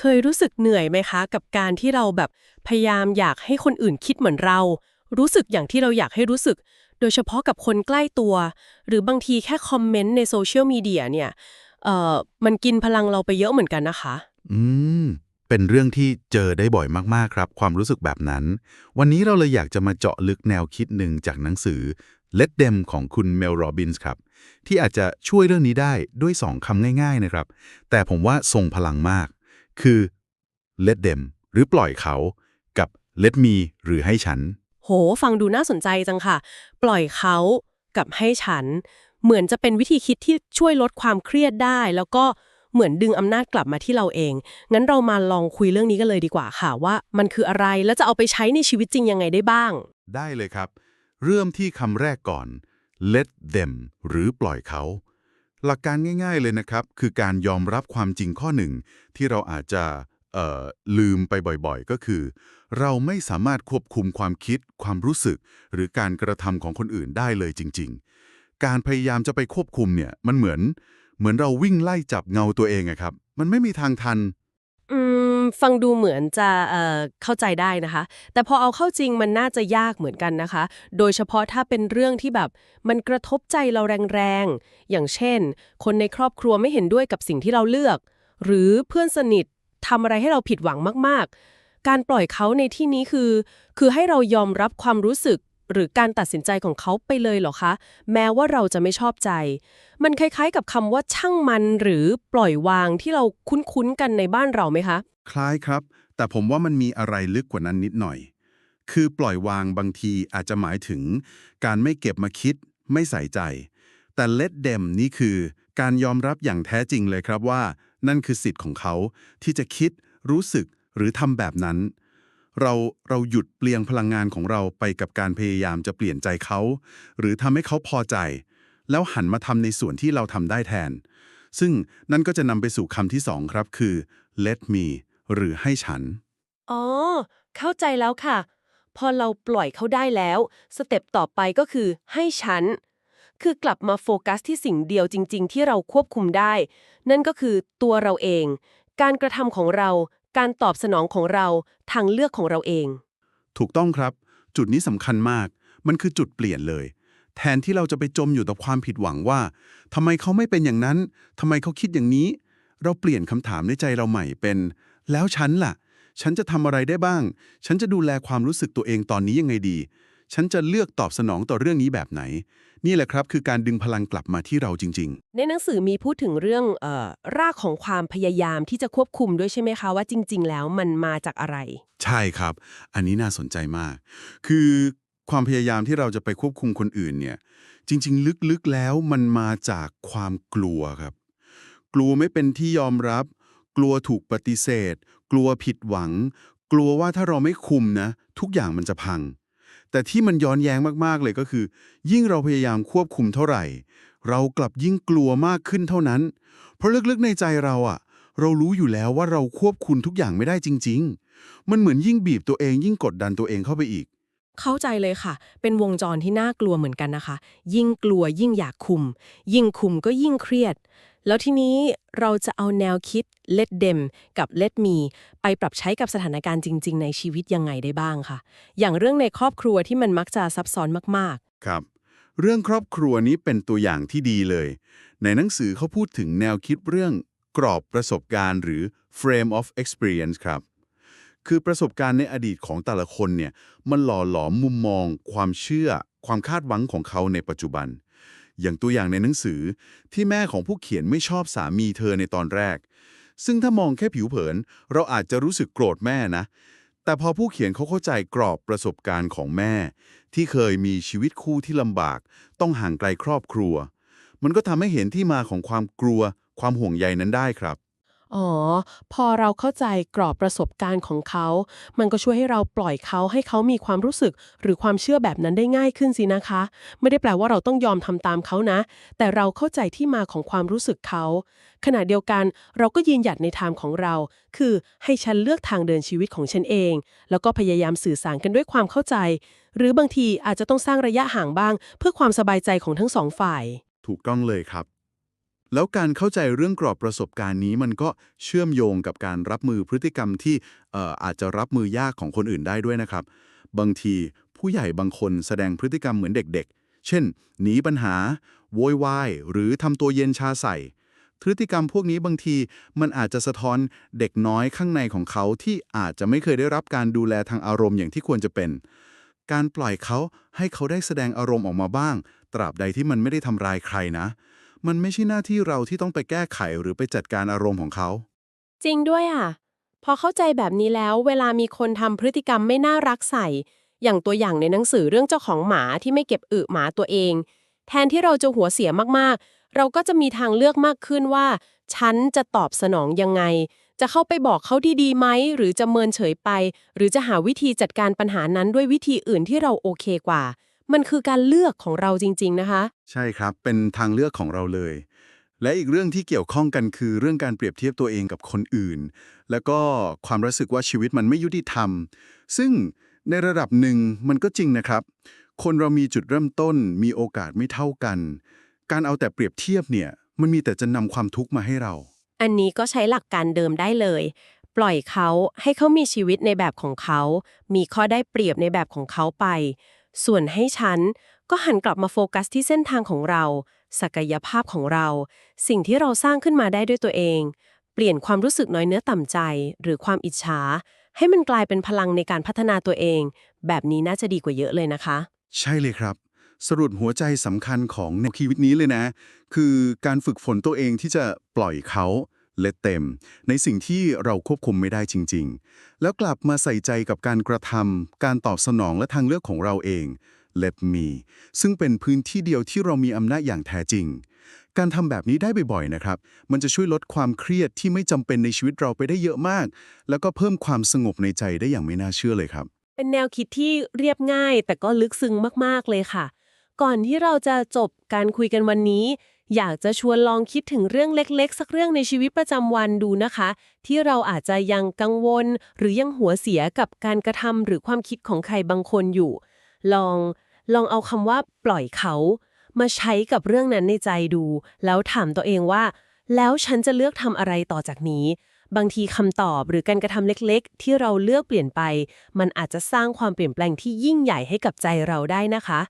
เคยรู้สึกเหนื่อยไหมคะ กับการที่เราแบบพยายามอยากให้คนอื่นคิดเหมือนเรา รู้สึกอย่างที่เราอยากให้รู้สึก โดยเฉพาะกับคนใกล้ตัว หรือบางทีแค่คอมเมนต์ในโซเชียลมีเดียเนี่ยเอ่อมันกินพลังเราไปเยอะเหมือนกันนะคะ อืม เป็นเรื่องที่เจอได้บ่อยมากๆครับ ความรู้สึกแบบนั้น วันนี้เราเลยอยากจะมาเจาะลึกแนวคิดหนึ่งจากหนังสือ Let Them ของคุณเมลโรบินส์ครับ ที่อาจจะช่วยเรื่องนี้ได้ด้วยสองคำง่าย ๆนะครับ แต่ผมว่าทรงพลังมาก คือ Let Them หรือปล่อยเขา กับ Let Me หรือให้ฉัน โห ฟังดูน่าสนใจจังค่ะ ปล่อยเขากับให้ฉัน เหมือนจะเป็นวิธีคิดที่ช่วยลดความเครียดได้ แล้วก็เหมือนดึงอำนาจกลับมาที่เราเอง งั้นเรามาลองคุยเรื่องนี้กันเลยดีกว่าค่ะว่า มันคืออะไรแล้วจะเอาไปใช้ในชีวิตจริงยังไงได้บ้าง ได้เลยครับ เริ่มที่คำแรกก่อน let them หรือปล่อยเขา หลักการง่ายๆเลยนะครับ คือการยอมรับความจริงข้อหนึ่ง ที่เราอาจจะลืมไปบ่อยๆ ก็คือ เราไม่สามารถควบคุมความคิด ความรู้สึก หรือการกระทำของคนอื่นได้เลยจริง ๆ การพยายามจะไปควบคุมเนี่ยมันเหมือน เหมือนเราวิ่งไล่จับเงาตัวเองอะครับ มันไม่มีทางทัน ฟังดูเหมือนจะเอ่อเข้าใจได้นะคะ แต่พอเอาเข้าจริงมันน่าจะยากเหมือนกันนะคะ โดยเฉพาะถ้าเป็นเรื่องที่แบบมันกระทบใจเราแรงๆ อย่างเช่น คนในครอบครัวไม่เห็นด้วยกับสิ่งที่เราเลือก หรือเพื่อนสนิททำอะไรให้เราผิดหวังมากๆ การปล่อยเขาในที่นี้คือ คือให้เรายอมรับความรู้สึก หรือการตัดสินใจของเขาไปเลยเหรอคะ แม้ว่าเราจะไม่ชอบใจ มันคล้ายๆกับคำว่าช่างมันหรือปล่อยวางที่เราคุ้นๆกันในบ้านเราไหมคะ คล้ายครับ แต่ผมว่ามันมีอะไรลึกกว่านั้นนิดหน่อย คือปล่อยวางบางทีอาจจะหมายถึง การไม่เก็บมาคิด ไม่ใส่ใจ แต่ let them นี่คือ การยอมรับอย่างแท้จริงเลยครับว่า นั่นคือสิทธิ์ของเขาที่จะคิด รู้สึกหรือทำแบบนั้น เราเราหยุดเปลี่ยงพลังงานของเราไปกับการพยายามจะเปลี่ยนใจเขา หรือทำให้เขาพอใจ แล้วหันมาทำในส่วนที่เราทำได้แทน ซึ่งนั่นก็จะนำไปสู่คำที่สองครับคือ let me หรือให้ฉัน อ๋อ เข้าใจแล้วค่ะ พอเราปล่อยเขาได้แล้ว สเต็ปต่อไปก็คือให้ฉัน คือกลับมาโฟกัสที่สิ่งเดียวจริง ๆ ที่เราควบคุมได้ นั่นก็คือตัวเราเอง การกระทำของเรา การตอบสนองของเราทางเลือกของเราเอง ถูกต้องครับ จุดนี้สำคัญมาก มันคือจุดเปลี่ยนเลย แทนที่เราจะไปจมอยู่กับความผิดหวังว่าทำไมเขาไม่เป็นอย่างนั้นทำไมเขาคิดอย่างนี้ เราเปลี่ยนคำถามในใจเราใหม่เป็น แล้วฉันล่ะ ฉันจะทำอะไรได้บ้าง ฉันจะดูแลความรู้สึกตัวเองตอนนี้ยังไงดี ฉันจะเลือกตอบสนองต่อเรื่องนี้แบบไหน นี่แหละครับคือการดึงพลังกลับมาที่เราจริง ๆ ในหนังสือมีพูดถึงเรื่องเอ่อรากของความพยายามที่จะควบคุมด้วยใช่ไหมคะว่าจริง ๆ แล้วมันมาจากอะไร ใช่ครับ อันนี้น่าสนใจมาก คือความพยายามที่เราจะไปควบคุมคนอื่นเนี่ย จริง ๆ ลึกๆแล้วมันมาจากความกลัวครับ กลัวไม่เป็นที่ยอมรับ กลัวถูกปฏิเสธ กลัวผิดหวัง กลัวว่าถ้าเราไม่คุมนะ ทุกอย่างมันจะพัง แต่ที่มันย้อนแย้งมากๆเลยก็คือ ยิ่งเราพยายามควบคุมเท่าไหร่ เรากลับยิ่งกลัวมากขึ้นเท่านั้น เพราะลึกๆในใจเราอะเรารู้อยู่แล้วว่าเราควบคุมทุกอย่างไม่ได้จริง ๆ มันเหมือนยิ่งบีบตัวเองยิ่งกดดันตัวเองเข้าไปอีก เข้าใจเลยค่ะ เป็นวงจรที่น่ากลัวเหมือนกันนะคะ ยิ่งกลัวยิ่งอยากคุม ยิ่งคุมก็ยิ่งเครียด แล้วทีนี้เราจะเอาแนวคิด let them กับ let me ไปปรับใช้กับสถานการณ์จริง ๆ ในชีวิตยังไงได้บ้างคะอย่างเรื่องในครอบครัวที่มันมักจะซับซ้อนมากๆ ครับ เรื่องครอบครัวนี้เป็นตัวอย่างที่ดีเลย ในหนังสือเขาพูดถึงแนวคิดเรื่องกรอบประสบการณ์หรือ frame of experience ครับ คือประสบการณ์ในอดีตของแต่ละคนเนี่ยมันหล่อหลอมมุมมอง ความเชื่อ ความคาดหวังของเขาในปัจจุบัน อย่างตัวอย่างในหนังสือที่แม่ของผู้เขียนไม่ชอบสามีเธอในตอนแรก ซึ่งถ้ามองแค่ผิวเผิน เราอาจจะรู้สึกโกรธแม่นะ แต่พอผู้เขียนเขาเข้าใจกรอบประสบการณ์ของแม่ ที่เคยมีชีวิตคู่ที่ลำบาก ต้องห่างไกลครอบครัว มันก็ทำให้เห็นที่มาของความกลัว ความห่วงใยนั้นได้ครับ อ๋อ พอเราเข้าใจกรอบประสบการณ์ของเขา มันก็ช่วยให้เราปล่อยเขาให้เขามีความรู้สึก หรือความเชื่อแบบนั้นได้ง่ายขึ้นสินะคะ ไม่ได้แปลว่าเราต้องยอมทำตามเขานะ แต่เราเข้าใจที่มาของความรู้สึกเขา ขณะเดียวกันเราก็ยืนหยัดในทางของเรา คือให้ฉันเลือกทางเดินชีวิตของฉันเอง แล้วก็พยายามสื่อสารกันด้วยความเข้าใจ หรือบางทีอาจจะต้องสร้างระยะห่างบ้าง เพื่อความสบายใจของทั้งสองฝ่าย ถูกต้องเลยครับ แล้วการเข้าใจเรื่องกรอบประสบการณ์นี้มันก็เชื่อมโยงกับการรับมือพฤติกรรมที่อาจจะรับมือยากของคนอื่นได้ด้วยนะครับ บางทีผู้ใหญ่บางคนแสดงพฤติกรรมเหมือนเด็กๆ เช่น หนีปัญหา โวยวาย หรือทำตัวเย็นชาใส่ พฤติกรรมพวกนี้บางทีมันอาจจะสะท้อนเด็กน้อยข้างในของเขาที่อาจจะไม่เคยได้รับการดูแลทางอารมณ์อย่างที่ควรจะเป็น การปล่อยเขาให้เขาได้แสดงอารมณ์ออกมาบ้าง ตราบใดที่มันไม่ได้ทำร้ายใครนะ มันไม่ใช่หน้าที่เราที่ต้องไปแก้ไขหรือไปจัดการอารมณ์ของเขา จริงด้วยอะ พอเข้าใจแบบนี้แล้ว เวลามีคนทำพฤติกรรมไม่น่ารักใส่ อย่างตัวอย่างในหนังสือเรื่องเจ้าของหมาที่ไม่เก็บอึหมาตัวเอง แทนที่เราจะหัวเสียมากๆ เราก็จะมีทางเลือกมากขึ้นว่า ฉันจะตอบสนองยังไง จะเข้าไปบอกเขาดีๆไหมหรือจะเมินเฉยไป หรือจะหาวิธีจัดการปัญหานั้นด้วยวิธีอื่นที่เราโอเคกว่า มันคือการเลือกของเราจริง ๆ นะคะ ใช่ครับ เป็นทางเลือกของเราเลย และอีกเรื่องที่เกี่ยวข้องกันคือเรื่องการเปรียบเทียบตัวเองกับคนอื่น แล้วก็ความรู้สึกว่าชีวิตมันไม่ยุติธรรม ซึ่งในระดับหนึ่งมันก็จริงนะครับ คนเรามีจุดเริ่มต้น มีโอกาสไม่เท่ากัน การเอาแต่เปรียบเทียบเนี่ยมันมีแต่จะนำความทุกข์มาให้เรา อันนี้ก็ใช้หลักการเดิมได้เลย ปล่อยเขาให้เขามีชีวิตในแบบของเขา มีข้อได้เปรียบในแบบของเขาไป ส่วนให้ฉันก็หันกลับมาโฟกัสที่เส้นทางของเรา ศักยภาพของเรา สิ่งที่เราสร้างขึ้นมาได้ด้วยตัวเอง เปลี่ยนความรู้สึกน้อยเนื้อต่ำใจ หรือความอิจฉา ให้มันกลายเป็นพลังในการพัฒนาตัวเอง แบบนี้น่าจะดีกว่าเยอะเลยนะคะ ใช่เลยครับ สรุปหัวใจสำคัญของแนวชีวิตนี้เลยนะ คือการฝึกฝนตัวเองที่จะปล่อยเขา เลตเต็ม ในสิ่งที่เราควบคุมไม่ได้จริง ๆ แล้วกลับมาใส่ใจกับการกระทำการตอบสนองและทางเลือกของเราเอง Let me ซึ่งเป็นพื้นที่เดียวที่เรามีอำนาจอย่างแท้จริง การทำแบบนี้ได้บ่อยๆนะครับ มันจะช่วยลดความเครียดที่ไม่จำเป็นในชีวิตเราไปได้เยอะมาก แล้วก็เพิ่มความสงบในใจได้อย่างไม่น่าเชื่อเลยครับ เป็นแนวคิดที่เรียบง่ายแต่ก็ลึกซึ้งมากๆเลยค่ะ ก่อนที่เราจะจบการคุยกันวันนี้ อยากจะชวนลองคิดถึงเรื่องเล็กๆ สักเรื่องในชีวิตประจำวันดูนะคะ ที่เราอาจจะยังกังวล หรือยังหัวเสียกับการกระทำหรือความคิดของใครบางคนอยู่ ลองลองเอาคำว่าปล่อยเขา มาใช้กับเรื่องนั้นในใจดู แล้วถามตัวเองว่า แล้วฉันจะเลือกทำอะไรต่อจากนี้ บางทีคำตอบหรือการกระทำเล็กๆ ที่เราเลือกเปลี่ยนไป มันอาจจะสร้างความเปลี่ยนแปลงที่ยิ่งใหญ่ให้กับใจเราได้นะคะ